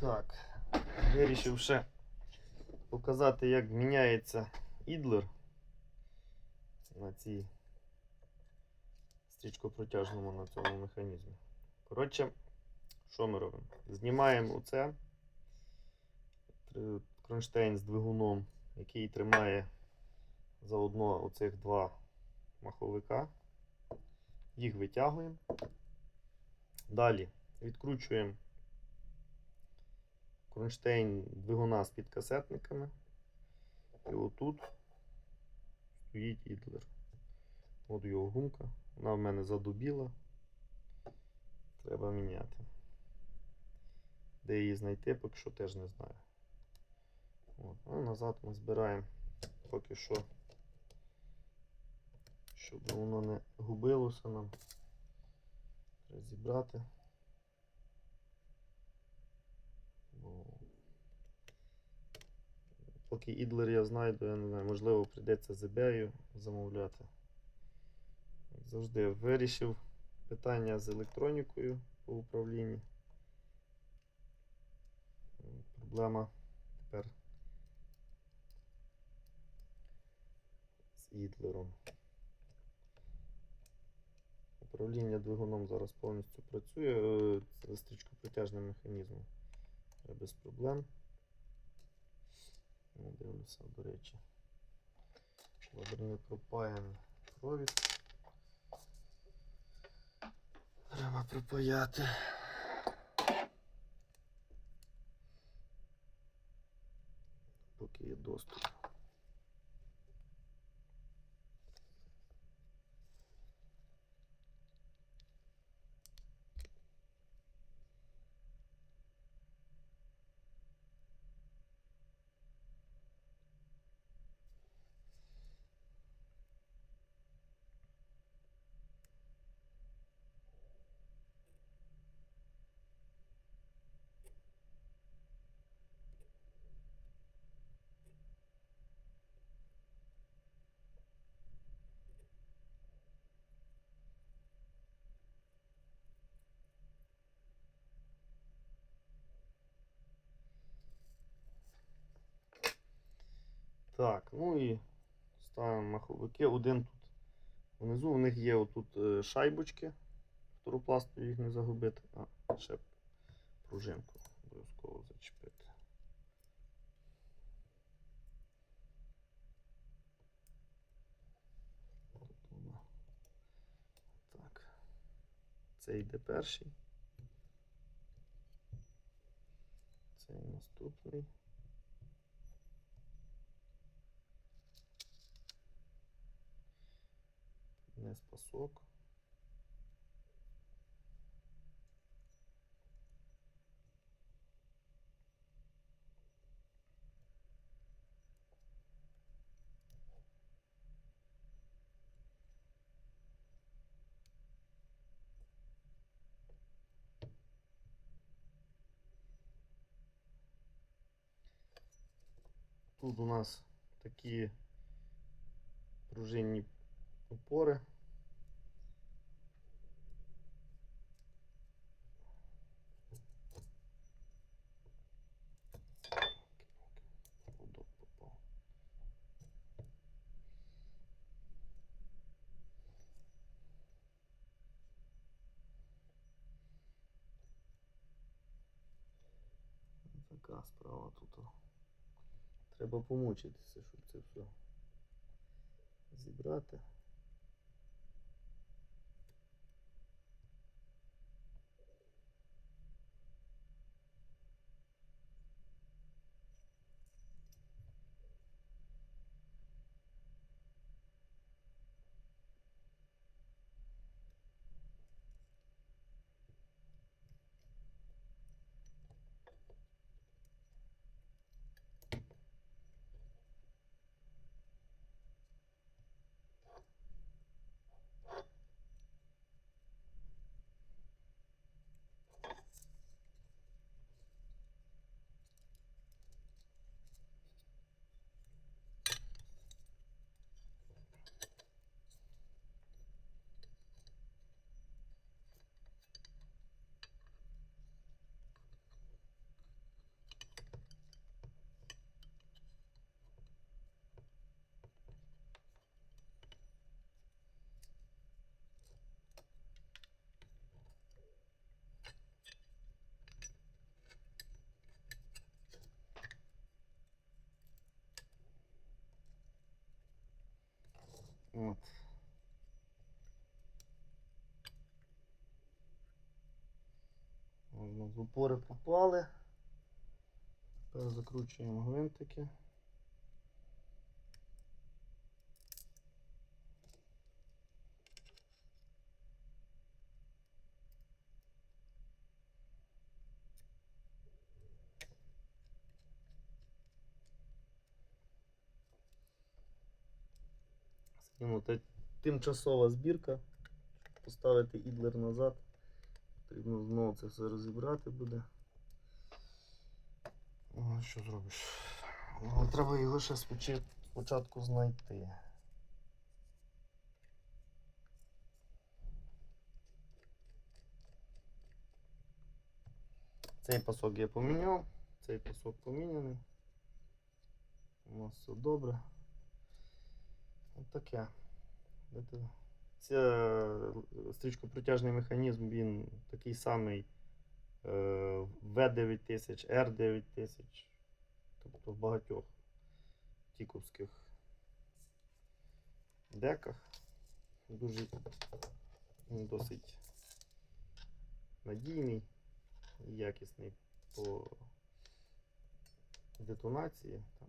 Так, вирішив ще показати, як міняється ідлер на цій стрічкопротяжному на цьому механізмі. Коротше, що ми робимо? Знімаємо оце кронштейн з двигуном, який тримає заодно оцих два маховика. Їх витягуємо. Далі відкручуємо кронштейн двигуна з підкасетниками. І отут стоїть ідлер. От його гумка. Вона в мене задубіла. Треба міняти. Де її знайти, поки що теж не знаю. От. А назад ми збираємо поки що, щоб воно не губилося нам. Треба зібрати. Поки ідлер я знайду, я не знаю, можливо прийдеться ZBA замовляти. Як Завжди вирішив питання з електронікою по управлінні. Проблема тепер з ідлером. Управління двигуном зараз повністю працює е, це стрічкопритяжним механізмом. Без проблем. Не дивлюся, до речі. Квадрини провід. Треба припаяти. Поки є доступ. Так, ну і ставимо маховики. Один тут внизу у них є отут е, шайбочки. Фторопласту їх не загубити. А, ще пружинку обов'язково зачепити. Так. Це йде перший. Цей наступний. Спасок. Тут у нас такі пружинні опори. Така справа тут. Треба помучитися, щоб це все зібрати. От. Можна з упори попали. Тепер закручуємо гвинтики. Скинути тимчасова збірка. Поставити ідлер назад. Потрібно знову це все розібрати буде. О, що зробиш? Ну, Треба його ще спочатку знайти. Цей пасок я поміняв, цей пасок поміняний. У нас все добре. Таке. Це- Це стрічкопротяжний механізм, він такий самий е, V9000, R9000. Тобто в багатьох тіковських деках. Дуже досить надійний і якісний по детонації. Там.